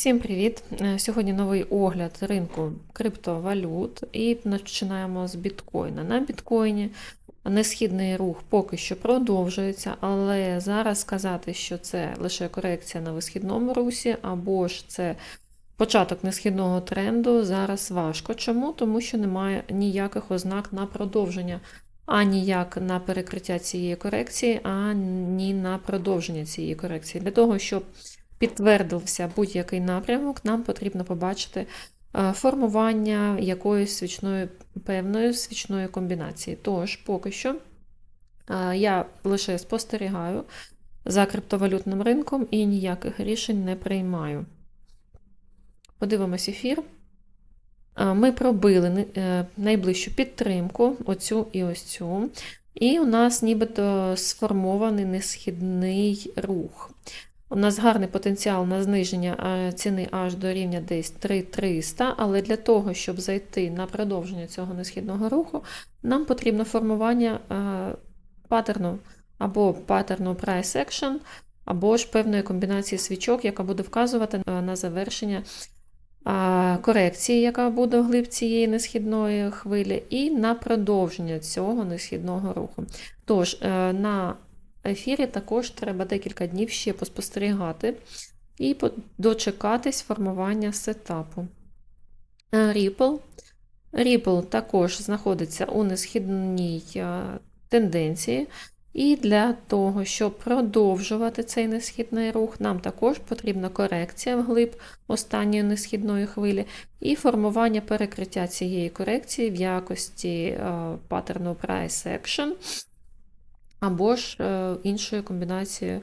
Всім привіт! Е, Сьогодні новий огляд ринку криптовалют і починаємо з біткоїна. На біткоїні несхідний рух поки що продовжується, але зараз сказати, що це лише корекція на висхідному русі, або ж це початок несхідного тренду, зараз важко. Чому? Тому що немає ніяких ознак на продовження. Ані як на перекриття цієї корекції, ані на продовження цієї корекції. Для того, щоб підтвердився будь-який напрямок, нам потрібно побачити е, формування якоїсь свічної певної свічної комбінації. Тож, поки що е, я лише спостерігаю за криптовалютним ринком і ніяких рішень не приймаю. Подивимось ефір. Е, ми пробили найближчу підтримку, оцю і ось цю. І у нас нібито сформований несхідний рух. У нас гарний потенціал на зниження ціни аж до рівня десь 3300, але для того, щоб зайти на продовження цього несхідного руху, нам потрібно формування паттерну або паттерну price action, або ж певної комбінації свічок, яка буде вказувати на завершення корекції, яка буде вглиб цієї несхідної хвилі, і на продовження цього несхідного руху. Тож, е, на ефірі також треба декілька днів ще поспостерігати і дочекатись формування сетапу. Е, Ripple. Ripple також знаходиться у несхідній е, тенденції. І для того, щоб продовжувати цей несхідний рух, нам також потрібна корекція вглиб останньої несхідної хвилі і формування перекриття цієї корекції в якості е, паттерну Price Action або ж е, іншою комбінацією,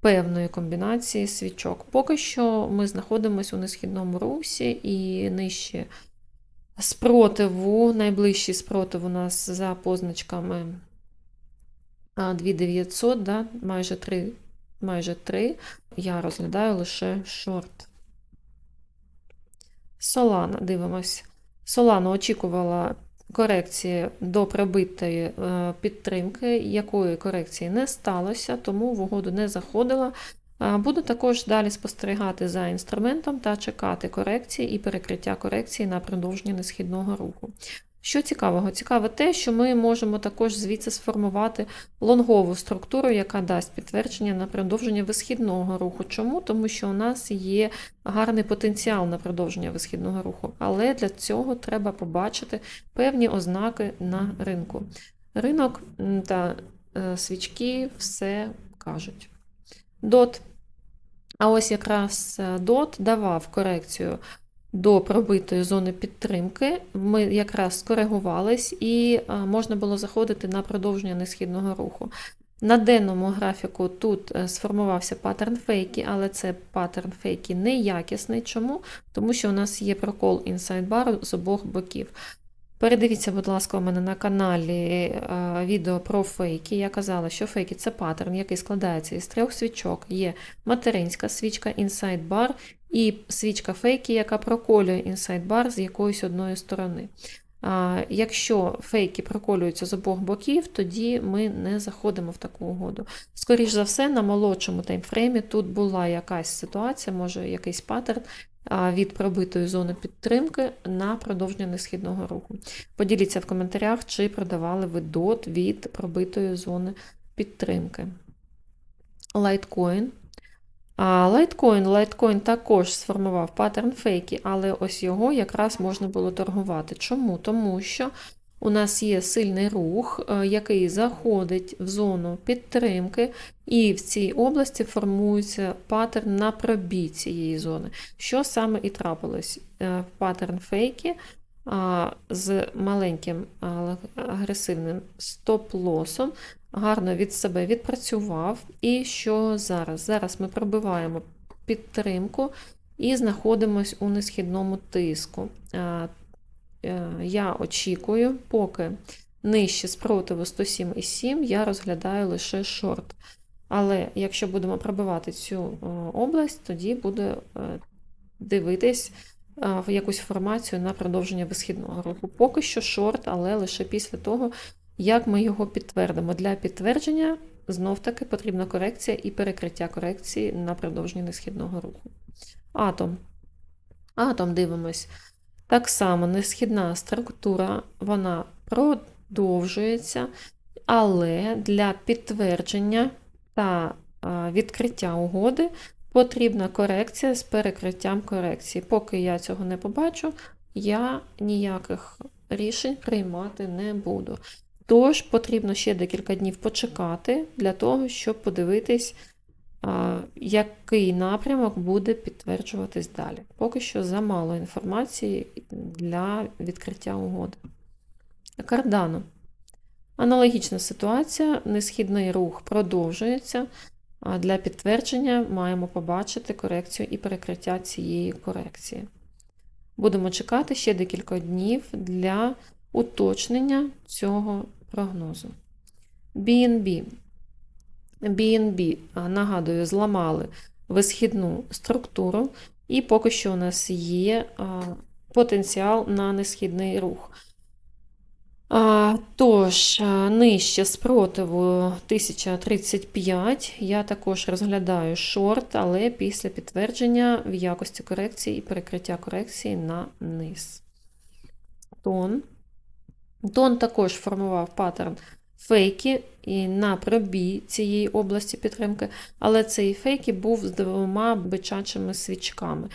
певної комбінації свічок. Поки що ми знаходимося у несхідному русі і нижче спротиву, найближчий спротив у нас за позначками 2900, да, майже 3, майже 3. Я розглядаю лише шорт. Солана, дивимось. Солана очікувала корекції до пробитої е, підтримки, якої корекції не сталося, тому в угоду не заходила. Буду також далі спостерігати за інструментом та чекати корекції і перекриття корекції на продовження несхідного руху. Що цікавого? Цікаве те, що ми можемо також звідси сформувати лонгову структуру, яка дасть підтвердження на продовження висхідного руху. Чому? Тому що у нас є гарний потенціал на продовження висхідного руху, але для цього треба побачити певні ознаки на ринку. Ринок та е, свічки все кажуть. Дот. А ось якраз е, дот давав корекцію до пробитої зони підтримки. Ми якраз скоригувались і можна було заходити на продовження несхідного руху. На денному графіку тут е, сформувався паттерн фейки, але це паттерн фейки неякісний. Чому? Тому що у нас є прокол інсайд бару з обох боків. Передивіться, будь ласка, у мене на каналі е, відео про фейки. Я казала, що фейки це паттерн, який складається із трьох свічок. Є материнська свічка, інсайд бар і свічка фейки, яка проколює інсайд бар з якоїсь одної сторони. Якщо фейки проколюються з обох боків, тоді ми не заходимо в таку угоду. Скоріше за все, на молодшому таймфреймі тут була якась ситуація, може якийсь паттерн від пробитої зони підтримки на продовження несхідного руху. Поділіться в коментарях, чи продавали ви дот від пробитої зони підтримки. Litecoin. Litecoin Litecoin також сформував паттерн фейки, але ось його якраз можна було торгувати. Чому? Тому що у нас є сильний рух, е, який заходить в зону підтримки, і в цій області формується паттерн на пробій цієї зони. Що саме і трапилось? Е, паттерн фейки з маленьким агресивним стоп-лосом гарно від себе відпрацював. І що зараз? Зараз ми пробиваємо підтримку і знаходимося у несхідному тиску. Е, я очікую, поки нижче спротиву 107,7, я розглядаю лише шорт. Але якщо будемо пробивати цю е, область, тоді буде е, дивитись в якусь формацію на продовження висхідного руху. Поки що шорт, але лише після того, як ми його підтвердимо. Для підтвердження знов-таки потрібна корекція і перекриття корекції на продовження несхідного руху. Атом. Атом дивимось. Так само несхідна структура, вона продовжується, але для підтвердження та відкриття угоди потрібна корекція з перекриттям корекції. Поки я цього не побачу, я ніяких рішень приймати не буду. Тож потрібно ще декілька днів почекати для того, щоб подивитись, який напрямок буде підтверджуватись далі. Поки що замало інформації для відкриття угоди. Кардано. Аналогічна ситуація, несхідний рух продовжується. А Для підтвердження маємо побачити корекцію і перекриття цієї корекції. Будемо чекати ще декілька днів для уточнення цього прогнозу. BNB. BNB, нагадую, зламали висхідну структуру, і поки що у нас є потенціал на несхідний рух. Тож, нижче спротиву 1035 я також розглядаю шорт, але після підтвердження в якості корекції і перекриття корекції на низ. Тон. Тон також формував паттерн фейки і на пробій цієї області підтримки, але цей фейки був з двома бичачими свічками.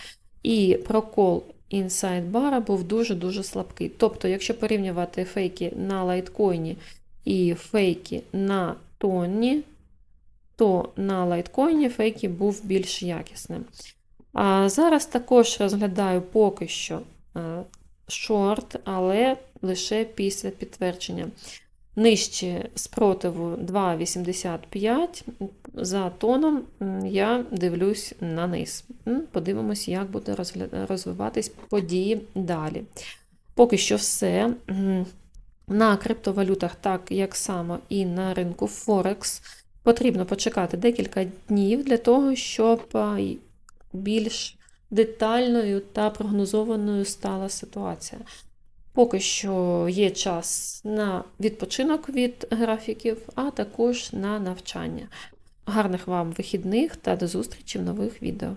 І прокол інсайд бара був дуже-дуже слабкий. Тобто, якщо порівнювати фейки на лайткоїні і фейки на тоні, то на лайткоїні фейки був більш якісним. А зараз також розглядаю поки що е, шорт, але лише після підтвердження. Нижче спротиву 2,85 за тоном я дивлюсь на низ. Подивимось, як буде розвиватись події далі. Поки що все. На криптовалютах, так як само і на ринку Форекс, потрібно почекати декілька днів для того, щоб більш детальною та прогнозованою стала ситуація. Поки що є час на відпочинок від графіків, а також на навчання. Гарних вам вихідних та до зустрічі в нових відео.